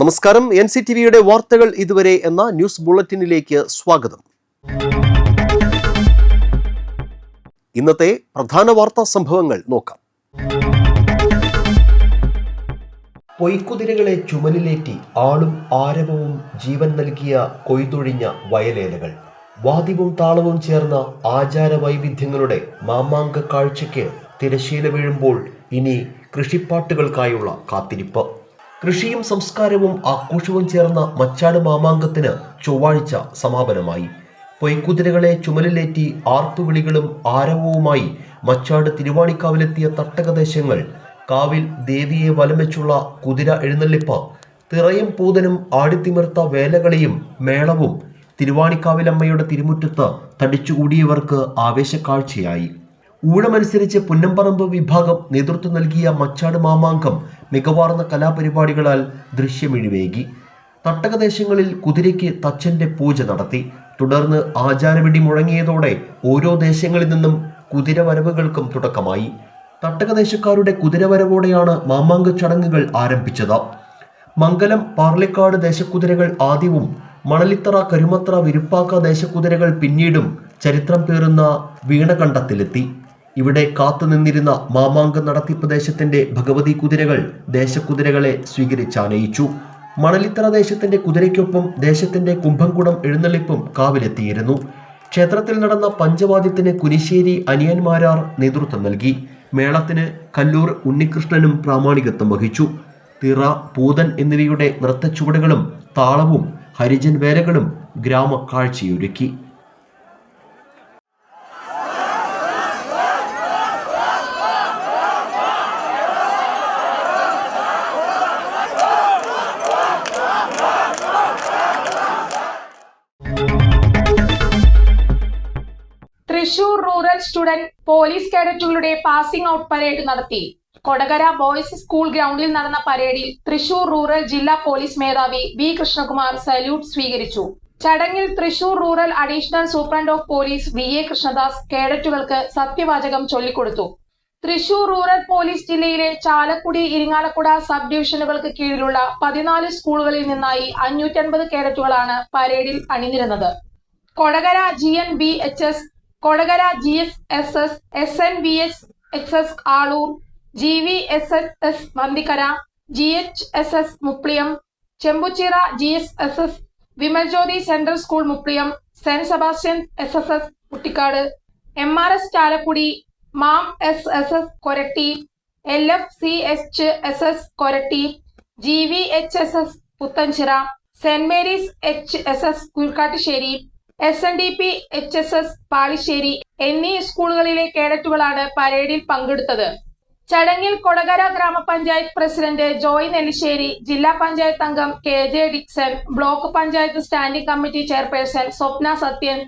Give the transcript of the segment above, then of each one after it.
നമസ്കാരം. N C T വിയുടെ വാർത്തകൾ ഇതുവരെ എന്ന ന്യൂസ് ബുള്ളറ്റിനിലേക്ക് സ്വാഗതം. ഇന്നത്തെ പ്രധാന വാർത്താ സംഭവങ്ങൾ നോക്കാം. പൊയ്ക്കുതിരകളെ ചുമലിലേറ്റി ആളും ആരവവും ജീവൻ നൽകിയ കൊയ്തൊഴിഞ്ഞ വയലേലകൾ. വാദ്യവും താളവും ചേർന്ന ആചാര വൈവിധ്യങ്ങളുടെ മാമാങ്ക കാഴ്ചയ്ക്ക് തിരശീല വീഴുമ്പോൾ ഇനി കൃഷിപ്പാട്ടുകൾക്കായുള്ള കാത്തിരിപ്പ്. കൃഷിയും സംസ്കാരവും ആഘോഷവും ചേർന്ന മച്ചാട് മാമാങ്കത്തിന് ചൊവ്വാഴ്ച സമാപനമായി. പൊയ്ക്കുതിരകളെ ചുമലിലേറ്റി ആർപ്പുവിളികളും ആരവവുമായി മച്ചാട് തിരുവാണിക്കാവിലെത്തിയ തട്ടകദേശങ്ങൾ. കാവിൽ ദേവിയെ വലം കുതിര എഴുന്നള്ളിപ്പ് തിറയും പൂതനും ആടിത്തിമിർത്ത വേലകളിയും മേളവും തിരുവാണിക്കാവിലമ്മയുടെ തിരുമുറ്റത്ത് തടിച്ചുകൂടിയവർക്ക് ആവേശക്കാഴ്ചയായി. ഊഴമനുസരിച്ച് പുന്നമ്പറമ്പ് വിഭാഗം നേതൃത്വം നൽകിയ മച്ചാട് മാമാങ്കം മികവാർന്ന കലാപരിപാടികളാൽ ദൃശ്യമിഴിവേകി. തട്ടകദേശങ്ങളിൽ കുതിരയ്ക്ക് തച്ചന്റെ പൂജ നടത്തി. തുടർന്ന് ആചാരവിടി മുഴങ്ങിയതോടെ ഓരോ ദേശങ്ങളിൽ നിന്നും കുതിരവരവുകൾക്കും തുടക്കമായി. തട്ടകദേശക്കാരുടെ കുതിരവരവോടെയാണ് മാമാങ്ക ചടങ്ങുകൾ ആരംഭിച്ചത്. മംഗലം പാർലിക്കാട് ദേശക്കുതിരകൾ ആദ്യവും മണലിത്തറ കരുമത്ര വിരുപ്പാക്ക ദേശക്കുതിരകൾ പിന്നീടും ചരിത്രം പേറുന്ന വീണകണ്ഠത്തിലെത്തി ഇവിടെ കാത്തുനിന്നിരുന്ന മാമാങ്ക നടത്തിപ്പ് ദേശത്തിന്റെ ഭഗവതി കുതിരകൾ ദേശക്കുതിരകളെ സ്വീകരിച്ചാനയിച്ചു മണലിത്തറ ദേശത്തിന്റെ കുതിരയ്ക്കൊപ്പം ദേശത്തിന്റെ കുംഭംകുടം എഴുന്നള്ളിപ്പും കാവിലെത്തിയിരുന്നു. ക്ഷേത്രത്തിൽ നടന്ന പഞ്ചവാദ്യത്തിന് കുനിശ്ശേരി അനിയന്മാരാർ നേതൃത്വം നൽകി. മേളത്തിന് കല്ലൂർ ഉണ്ണികൃഷ്ണനും പ്രാമാണികത്വം വഹിച്ചു. തിറ പൂതൻ എന്നിവയുടെ നൃത്തച്ചുവടുകളും താളവും ഹരിജൻ വേലകളും ഗ്രാമ കാഴ്ചയൊരുക്കി തൃശൂർ റൂറൽ സ്റ്റുഡന്റ് പോലീസ് കേഡറ്റുകളുടെ പാസിംഗ് ഔട്ട് പരേഡ് നടത്തി. കൊടകര ബോയ്സ് സ്കൂൾ ഗ്രൗണ്ടിൽ നടന്ന പരേഡിൽ തൃശൂർ റൂറൽ ജില്ലാ പോലീസ് മേധാവി വി കൃഷ്ണകുമാർ സല്യൂട്ട് സ്വീകരിച്ചു. ചടങ്ങിൽ Thrissur rural additional superintendent of police V A Krishnadas കേഡറ്റുകൾക്ക് സത്യവാചകം ചൊല്ലിക്കൊടുത്തു. തൃശൂർ റൂറൽ പോലീസ് ജില്ലയിലെ ചാലക്കുടി ഇരിങ്ങാലക്കുട സബ് ഡിവിഷനുകൾക്ക് കീഴിലുള്ള പതിനാല് സ്കൂളുകളിൽ നിന്നായി അഞ്ഞൂറ്റൻപത് കേഡറ്റുകളാണ് പരേഡിൽ അണിനിരുന്നത്. Kodakara G N B H S Kodakara G S S S S N B S H S Aloor G V S S S Vanthikkara G H S S Muppliyam Chembuchira G S S S Vimaljyothi central school Muppliyam Saint Sebastian S S S Kuttikkad M R S Chalakudy മാം S S S Koratty L F C H S S Koratty G V H S S Puthenchira Saint Mary's H S S Kurukkattussery S N D P H S S Palissery എന്നീ സ്കൂളുകളിലെ കേഡറ്റുകളാണ് പരേഡിൽ പങ്കെടുത്തത്. ചടങ്ങിൽ കൊടകര ഗ്രാമപഞ്ചായത്ത് president Joy Nellissery ജില്ലാ പഞ്ചായത്ത് അംഗം K J Dixon block panchayat standing committee chairperson Swapna Sathyan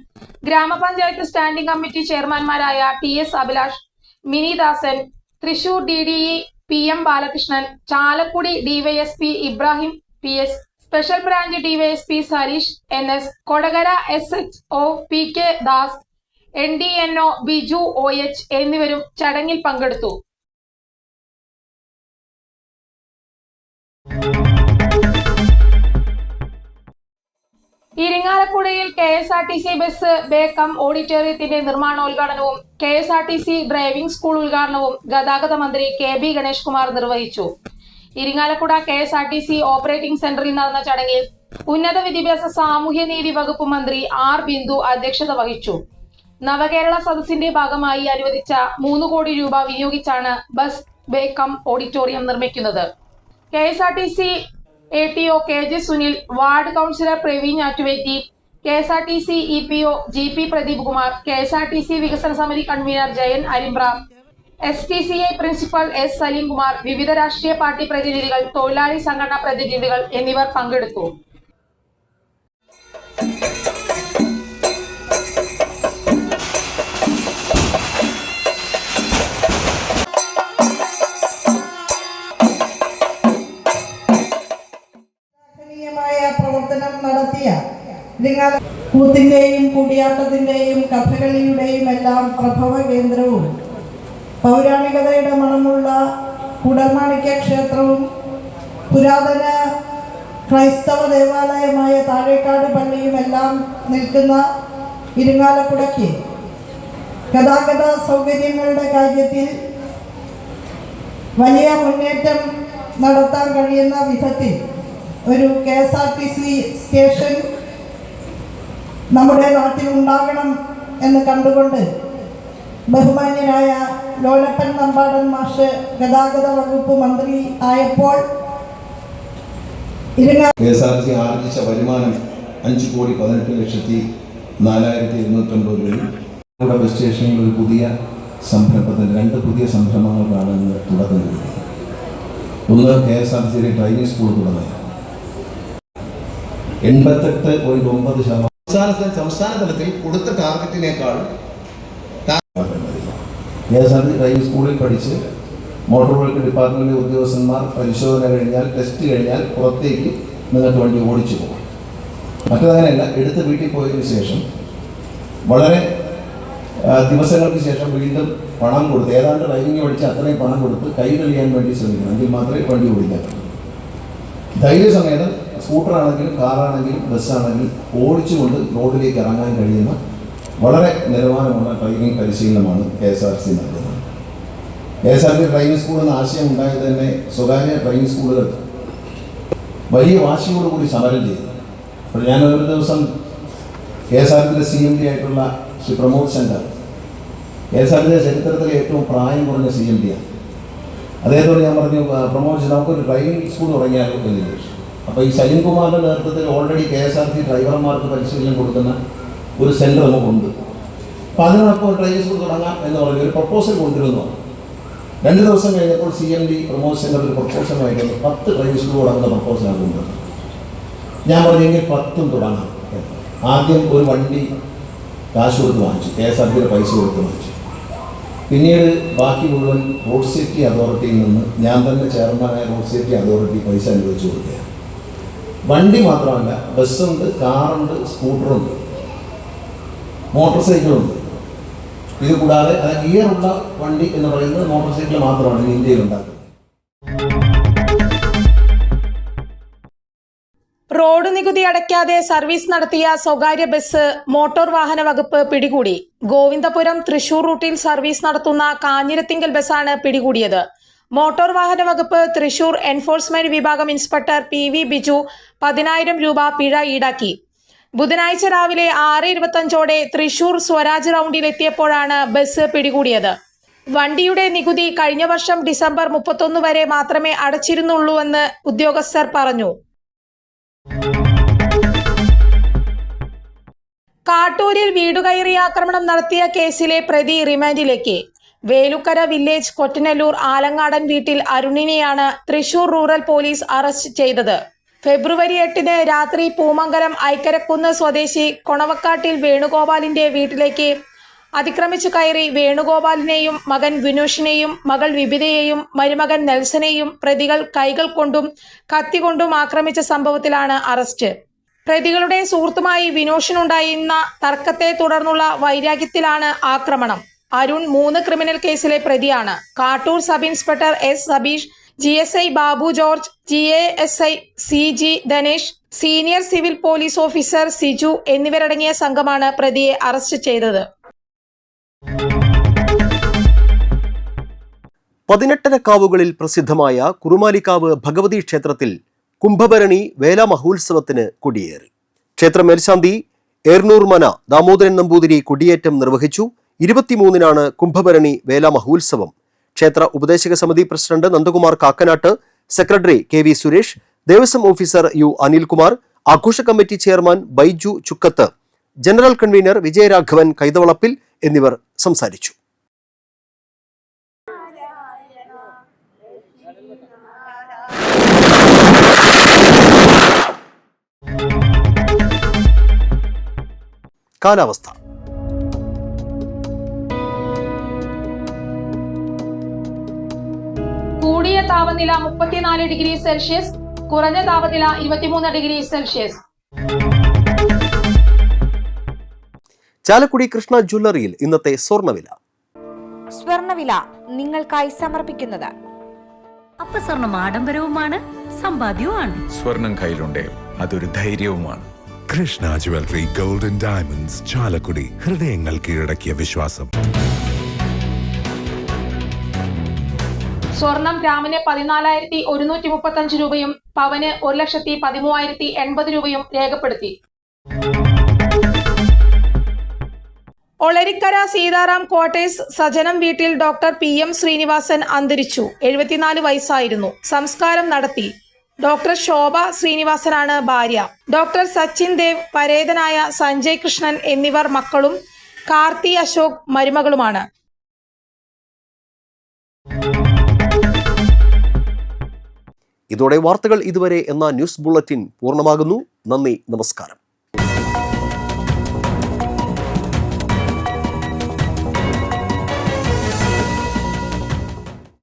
ഗ്രാമപഞ്ചായത്ത് standing committee ചെയർമാൻമാരായ T S Abhilash Minidasan Thrissur D D E P M Balakrishnan Chalakudy DYSP Ibrahim P S special branch DYSP Sareesh N S Kodakara S H O P K Das N D N O Biju O H എന്നിവരും ചടങ്ങിൽ പങ്കെടുത്തു. ഇരിങ്ങാലക്കുടയിൽ K S R T C bus bay cum ഓഡിറ്റോറിയത്തിന്റെ നിർമ്മാണോദ്ഘാടനവും K S R T C driving school ഉദ്ഘാടനവും ഗതാഗത മന്ത്രി K B Ganesh Kumar നിർവഹിച്ചു. Irinjalakuda K S R T C operating സെന്ററിൽ നടന്ന ചടങ്ങിൽ ഉന്നത വിദ്യാഭ്യാസ സാമൂഹ്യനീതി വകുപ്പ് മന്ത്രി ആർ ബിന്ദു അധ്യക്ഷത വഹിച്ചു. നവകേരള സദസ്സിന്റെ ഭാഗമായി അനുവദിച്ച മൂന്ന് കോടി രൂപ വിനിയോഗിച്ചാണ് ബസ് ബേക്കം ഓഡിറ്റോറിയം നിർമ്മിക്കുന്നത്. K S R T C A T O K J Sunil ward councillor Praveen Attuvetti K S R T C E P O G P Pradeep Kumar K S R T C വികസന സമിതി convener Jayan Arimbra S T C I principal S Salimkumar വിവിധ രാഷ്ട്രീയ party പ്രതിനിധികൾ തൊഴിലാളി സംഘടനാ പ്രതിനിധികൾ എന്നിവർ പങ്കെടുത്തു. പ്രവർത്തനം നിങ്ങൾ കൂത്തിന്റെയും കൂടിയാട്ടത്തിന്റെയും കഥകളിയുടെയും എല്ലാം പ്രഭവ കേന്ദ്രവും പൗരാണികതയുടെ മണമുള്ള കുടമാണിക്യ ക്ഷേത്രവും പുരാതന ക്രൈസ്തവ ദേവാലയമായ താഴേക്കാട് പള്ളിയും എല്ലാം നിൽക്കുന്ന ഇരിങ്ങാലക്കുടയ്ക്ക് ഗതാഗത സൗകര്യങ്ങളുടെ കാര്യത്തിൽ വലിയ മുന്നേറ്റം നടത്താൻ കഴിയുന്ന വിധത്തിൽ ഒരു K S R T C station നമ്മുടെ നാട്ടിൽ ഉണ്ടാകണം എന്ന് കണ്ടുകൊണ്ട് ബഹുമാന്യനായ ലോലപ്പൻ നമ്പാടൻ മാഷ് ഗതാഗത വകുപ്പ് മന്ത്രി ആയപ്പോൾ കെ ആർജിച്ച വരുമാനം അഞ്ച് കോടി പതിനെട്ട് ലക്ഷത്തി നാലായിരത്തി ഇരുന്നൂറ്റമ്പത് രൂപയും ഇവിടെ ബസ് സ്റ്റേഷനിൽ ഒരു പുതിയ സംരംഭത്തിന് രണ്ട് പുതിയ സംരംഭങ്ങൾക്കാണ് ഇന്ന് തുടക്കം ഒന്ന് കെ എസ് ആർ സിയിലെ ഡ്രൈവിംഗ് സ്കൂൾ തുടങ്ങുക. എൺപത്തെട്ട് പോയിന്റ് ഒമ്പത് ശതമാനം സംസ്ഥാന സംസ്ഥാന തലത്തിൽ കൊടുത്ത ടാർഗറ്റിനേക്കാൾ ടി ഡ്രൈവിംഗ് സ്കൂളിൽ പഠിച്ച് മോട്ടോർ വെഹിക്കിൾ ഡിപ്പാർട്ട്മെന്റിലെ ഉദ്യോഗസ്ഥന്മാർ പരിശോധന കഴിഞ്ഞാൽ ടെസ്റ്റ് കഴിഞ്ഞാൽ പുറത്തേക്ക് നിങ്ങൾക്ക് വണ്ടി ഓടിച്ചു പോകും. മറ്റതങ്ങനെയല്ല എടുത്ത് വീട്ടിൽ പോയതിന് ശേഷം വളരെ ദിവസങ്ങൾക്ക് ശേഷം വീണ്ടും പണം കൊടുത്ത് ഏതാണ്ട് ഡ്രൈവിംഗ് പഠിച്ച് അത്രയും പണം കൊടുത്ത് കൈ തെളിയാൻ വേണ്ടി ശ്രമിക്കണം. എങ്കിൽ മാത്രമേ വണ്ടി ഓടിക്കാൻ ധൈര്യസമേതം സ്കൂട്ടറാണെങ്കിലും കാറാണെങ്കിലും ബസ്സാണെങ്കിലും ഓടിച്ചുകൊണ്ട് റോഡിലേക്ക് ഇറങ്ങാൻ കഴിയുന്ന വളരെ നിലവാരമുള്ള ഡ്രൈവിംഗ് പരിശീലനമാണ് കെ എസ് ആർ സി നൽകുന്നത്. K S R C driving school എന്ന ആശയം ഉണ്ടായത് തന്നെ സ്വകാര്യ ഡ്രൈവിംഗ് സ്കൂളുകൾ വലിയ വാശിയോടുകൂടി സമരം ചെയ്തു. അപ്പോൾ ഞാൻ ഒരു ദിവസം കെ എസ് ആർ സിയുടെ സി എം ഡി ആയിട്ടുള്ള Shri Pramod Shankar K S R സിയുടെ ചരിത്രത്തിലെ ഏറ്റവും പ്രായം കുറഞ്ഞ സി എം ഡിയാണ് അദ്ദേഹത്തോട് ഞാൻ പറഞ്ഞു "ആ, പ്രമോദ് നമുക്കൊരു ഡ്രൈവിംഗ് സ്കൂൾ തുടങ്ങിയാലോ? എന്ന് ചോദിച്ചു. അപ്പോൾ ഈ സലിം കുമാറിന്റെ നേതൃത്വത്തിൽ already K S R C ഡ്രൈവർമാർക്ക് പരിശീലനം കൊടുക്കുന്ന ഒരു സെന്റർ നമുക്കുണ്ട് അപ്പോൾ അതിനോടൊപ്പം ഡ്രൈവിംഗ് സ്കൂൾ തുടങ്ങാം എന്ന് പറഞ്ഞ ഒരു പ്രപ്പോസൽ കൊണ്ടുവരുന്നു. രണ്ട് ദിവസം കഴിഞ്ഞപ്പോൾ C M D Pramod centre ഒരു പ്രപ്പോസൽ വന്നു. പത്ത് ഡ്രൈവിംഗ് സ്കൂൾ തുടങ്ങുന്ന പ്രപ്പോസലാണ് കൊണ്ടുവന്നത് ഞാൻ പറഞ്ഞെങ്കിൽ പത്തും തുടങ്ങാം. ആദ്യം ഒരു വണ്ടി കാശ് കൊടുത്ത് വാങ്ങിച്ചു. കെ എസ് ആർ ടിയുടെ പൈസ കൊടുത്ത് വാങ്ങിച്ചു. പിന്നീട് ബാക്കി മുഴുവൻ റോഡ് സേഫ്റ്റി അതോറിറ്റിയിൽ നിന്ന് ഞാൻ തന്നെ ചെയർമാനായ റോഡ് സേഫ്റ്റി അതോറിറ്റി പൈസ അനുവദിച്ചു കൊടുക്കുകയാണ്. വണ്ടി മാത്രമല്ല ബസ്സുണ്ട് കാറുണ്ട് സ്കൂട്ടറുണ്ട് മോട്ടോർ സൈക്കിളുണ്ട് ഇത് കൂടാതെ ഗിയർ ഉള്ള വണ്ടി എന്ന് പറയുന്നത് മോട്ടോർ സൈക്കിൾ മാത്രമാണ് ഇന്ത്യയിൽ ഉണ്ടാക്കുന്നത്. റോഡ് നികുതി അടയ്ക്കാതെ സർവീസ് നടത്തിയ സ്വകാര്യ ബസ് മോട്ടോർ വാഹന വകുപ്പ് പിടികൂടി. ഗോവിന്ദപുരം തൃശൂർ റൂട്ടിൽ സർവീസ് നടത്തുന്ന കാഞ്ഞിരത്തിങ്കൽ ബസ്സാണ് പിടികൂടിയത്. മോട്ടോർ വാഹന വകുപ്പ് തൃശൂർ എൻഫോഴ്സ്മെന്റ് വിഭാഗം ഇൻസ്പെക്ടർ പി വി ബിജു പതിനായിരം രൂപ പിഴ ഈടാക്കി. ബുധനാഴ്ച രാവിലെ ആറ് ഇരുപത്തഞ്ചോടെ തൃശൂർ സ്വരാജ് റൗണ്ടിലെത്തിയപ്പോഴാണ് ബസ് പിടികൂടിയത്. വണ്ടിയുടെ നികുതി കഴിഞ്ഞ വർഷം ഡിസംബർ മുപ്പത്തൊന്ന് വരെ മാത്രമേ അടച്ചിരുന്നുള്ളൂവെന്ന് ഉദ്യോഗസ്ഥർ പറഞ്ഞു. കാട്ടൂരിൽ വീടുകയറി ആക്രമണം നടത്തിയ കേസിലെ പ്രതി റിമാൻഡിലേക്ക്. വേലുക്കര വില്ലേജ് കൊറ്റനല്ലൂർ ആലങ്ങാടൻ വീട്ടിൽ അരുണിനെയാണ് തൃശൂർ റൂറൽ പോലീസ് അറസ്റ്റ് ചെയ്തത്. ഫെബ്രുവരി എട്ടിന് രാത്രി പൂമംഗലം ഐക്കരക്കുന്ന് സ്വദേശി കൊണവക്കാട്ടിൽ വേണുഗോപാലിന്റെ വീട്ടിലേക്ക് അതിക്രമിച്ചു കയറി വേണുഗോപാലിനെയും മകൻ വിനോഷിനെയും മകൾ വിപിതയെയും മരുമകൻ നെൽസനെയും പ്രതികൾ കൈകൾ കൊണ്ടും കത്തി കൊണ്ടും ആക്രമിച്ച സംഭവത്തിലാണ് അറസ്റ്റ്. പ്രതികളുടെ സുഹൃത്തുമായി വിനോഷിനുണ്ടായിരുന്ന തർക്കത്തെ തുടർന്നുള്ള വൈരാഗ്യത്തിലാണ് ആക്രമണം. അരുൺ മൂന്ന് ക്രിമിനൽ കേസിലെ പ്രതിയാണ്. Kattoor sub inspector S Sabeesh G S I Babu George G A S I C G Dhanesh senior civil police officer Siju എന്നിവരടങ്ങിയ സംഘമാണ് പ്രതിയെ അറസ്റ്റ് ചെയ്തത്. പതിനെട്ടര കാവുകളിൽ പ്രസിദ്ധമായ കുറുമാലിക്കാവ് ഭഗവതി ക്ഷേത്രത്തിൽ കുംഭഭരണി വേല മഹോത്സവത്തിന് കൊടിയേറി. ക്ഷേത്ര മേൽശാന്തി ഏർണൂർ മന ദാമോദരൻ നമ്പൂതിരി കൊടിയേറ്റം നിർവഹിച്ചു. ഇരുപത്തിമൂന്നിനാണ് കുംഭഭരണി വേല മഹോത്സവം ക്ഷേത്ര ഉപദേശക സമിതി president Nandakumar Kakkanattu secretary K V Suresh Devaswom officer U Anilkumar ആഘോഷ committee chairman Baiju Chukkath general convener Vijayaraghavan Kaithavalappil എന്നിവർ സംസാരിച്ചു. കാലാവസ്ഥ താപനില മുപ്പത്തിനാല് ഡിഗ്രി സെൽഷ്യസ് കുറഞ്ഞ താപനില ഇരുപത്തിമൂന്ന് ഡിഗ്രി സെൽഷ്യസ്. ചാലക്കുടി കൃഷ്ണ ജ്വല്ലറിയിൽ ഇന്നത്തെ സ്വർണവില സ്വർണവില നിങ്ങൾക്കായി സമർപ്പിക്കുന്നത്. അപ്പ സ്വർണം ആഡംബരവുമാണ് സമ്പാദ്യവുമാണ്. സ്വർണം കയ്യിലുണ്ട് അതൊരു ധൈര്യവുമാണ്. Krishna jewellery golden diamonds Chalakudy. ഹൃദയങ്ങൾ കീഴടക്കിയ വിശ്വാസം. സ്വർണം ഗ്രാമിന് പതിനാലായിരത്തി ഒരുന്നൂറ്റി മുപ്പത്തഞ്ച് രൂപയും പവന് ഒരു ലക്ഷത്തി പതിമൂവായിരത്തി എൺപത് രൂപയും രേഖപ്പെടുത്തി. ഒളരിക്കര സീതാറാം ക്വാർട്ടേഴ്സ് സജനം വീട്ടിൽ ഡോക്ടർ പി എം ശ്രീനിവാസൻ അന്തരിച്ചു. എഴുപത്തിനാല് വയസ്സായിരുന്നു. സംസ്കാരം നടത്തി. ഡോക്ടർ ശോഭ ശ്രീനിവാസനാണ് ഭാര്യ. ഡോക്ടർ സച്ചിൻ ദേവ് പരേതനായ സഞ്ജയ് കൃഷ്ണൻ എന്നിവർ മക്കളും കാർത്തി അശോക് മരുമകളുമാണ്. ഇതോടെ വാർത്തകൾ ഇതുവരെ എന്ന ന്യൂസ് ബുള്ളറ്റിൻ പൂർണമാകുന്നു. നന്ദി നമസ്കാരം.